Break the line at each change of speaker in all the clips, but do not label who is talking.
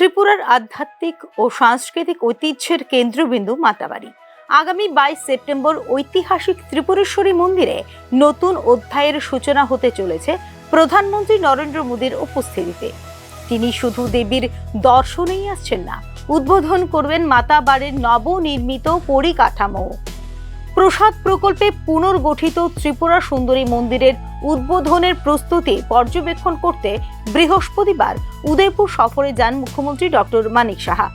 ত্রিপুরার আধ্যাত্মিক ও সাংস্কৃতিক ঐতিহ্যের কেন্দ্রবিন্দু মাতাবাড়ি। আগামী বাইশ সেপ্টেম্বর ঐতিহাসিক ত্রিপুরেশ্বরী মন্দিরে নতুন অধ্যায়ের সূচনা হতে চলেছে প্রধানমন্ত্রী নরেন্দ্র মোদীর উপস্থিতিতে। তিনি শুধু দেবীর দর্শনেই আসছেন না, উদ্বোধন করবেন মাতাবাড়ির নবনির্মিত পরিকাঠামো। প্রসাদ প্রকল্পে পুনর্গঠিত ত্রিপুরা সুন্দরী মন্দিরের উদ্বোধনের প্রস্তুতি পর্যবেক্ষণ করতে বৃহস্পতিবার উদয়পুর সফরে যান মুখ্যমন্ত্রী ডক্টর মানিক সাহা।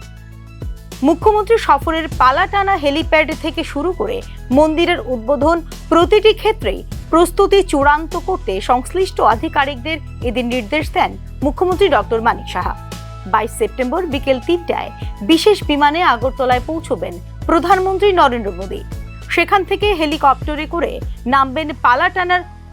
মুখ্যমন্ত্রী সফরের পালাটানা হেলিপ্যাড থেকে শুরু করে মন্দিরের উদ্বোধন প্রতিটি ক্ষেত্রেই প্রস্তুতি চূড়ান্ত করতে সংশ্লিষ্ট আধিকারিকদের এদিন নির্দেশ দেন মুখ্যমন্ত্রী ডক্টর মানিক সাহা। বাইশ সেপ্টেম্বর বিকেল তিনটায় বিশেষ বিমানে আগরতলায় পৌঁছবেন প্রধানমন্ত্রী নরেন্দ্র মোদী। সেখান থেকে হেলিকপ্টারে করে নামবেন পালাটানার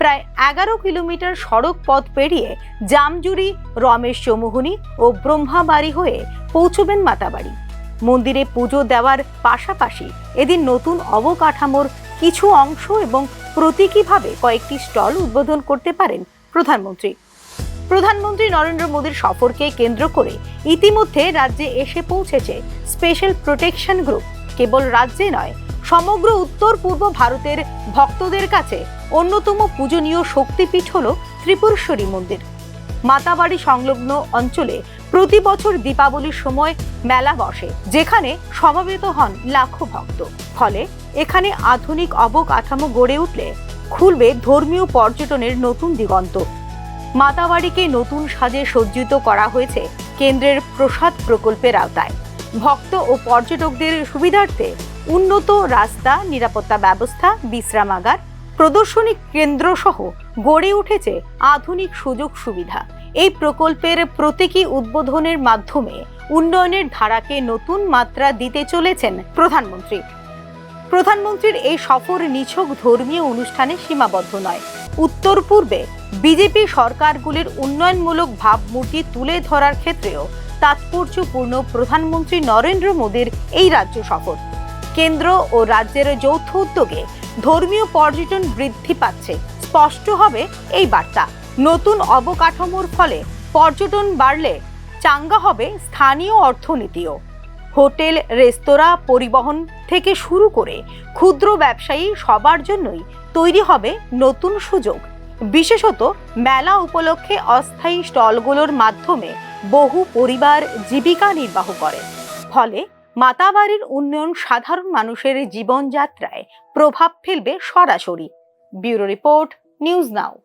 প্রায় এগারো কিলোমিটার সড়ক পথ পেরিয়ে জামজুরি, রমেশ চৌমুহনী ও ব্রহ্মাবাড়ি হয়ে পৌঁছবেন মাতাবাড়ি। মন্দিরে পুজো দেওয়ার পাশাপাশি এদিন নতুন অবকাঠামোর কিছু অংশ এবং প্রতীকীভাবে কয়েকটি স্টল উদ্বোধন করতে পারেন প্রধানমন্ত্রী। প্রধানমন্ত্রী নরেন্দ্র মোদীর সফরকে কেন্দ্র করে ইতিমধ্যে রাজ্যে এসে পৌঁছেছে স্পেশাল প্রোটেকশন গ্রুপ। কেবল রাজ্যে নয় সমগ্র উত্তর পূর্ব ভারতের ভক্তদের কাছে অন্যতম পূজনীয় শক্তিপীঠ হল ত্রিপুরেশ্বরী মন্দির। মাতাবাড়ি সংলগ্ন অঞ্চলে প্রতি বছর দীপাবলির সময় মেলা বসে, যেখানে সমবেত হন লাখো ভক্ত। ফলে এখানে আধুনিক অবকাঠামো গড়ে উঠলে খুলবে ধর্মীয় পর্যটনের নতুন দিগন্ত। মাতাবাড়িকে নতুন সাজে সজ্জিত করা হয়েছে কেন্দ্রের প্রসাদ প্রকল্পের আওতায়। ভক্ত ও পর্যটকদের সুবিধার্থে উন্নত রাস্তা, নিরাপত্তা ব্যবস্থা, বিশ্রামাগার, প্রদর্শনী কেন্দ্র সহ গড়ে উঠেছে আধুনিক সুযোগ সুবিধা। এই প্রকল্পের প্রতীকী উদ্বোধনের মাধ্যমে উন্নয়নের ধারাকে নতুন মাত্রা দিতে চলেছেন প্রধানমন্ত্রী। প্রধানমন্ত্রীর এই সফর নিছক ধর্মীয় অনুষ্ঠানে সীমাবদ্ধ নয়। উত্তর পূর্বে বিজেপি সরকারগুলির উন্নয়নমূলক ভাবমূর্তি তুলে ধরার ক্ষেত্রেও তাৎপর্যপূর্ণ প্রধানমন্ত্রী নরেন্দ্র মোদীর এই রাজ্য সফর। কেন্দ্র ও রাজ্যের যৌথ উদ্যোগে ধর্মীয় পর্যটন বৃদ্ধি পাচ্ছে। স্পষ্ট হবে এই বার্তা। নতুন অবকাঠামোর ফলে পর্যটন বাড়লে চাঙ্গা হবে স্থানীয় অর্থনীতিও। হোটেল, রেস্তোরাঁ পরিবহন থেকে শুরু করে ক্ষুদ্র ব্যবসায়ী সবার জন্যই তৈরি হবে নতুন সুযোগ। বিশেষত মেলা উপলক্ষে অস্থায়ী স্টলগুলোর মাধ্যমে বহু পরিবার জীবিকা নির্বাহ করে। ফলে মাতাবাড়ির উন্নয়ন সাধারণ মানুষের জীবনযাত্রায় প্রভাব ফেলবে সরাসরি। Bureau report, news now.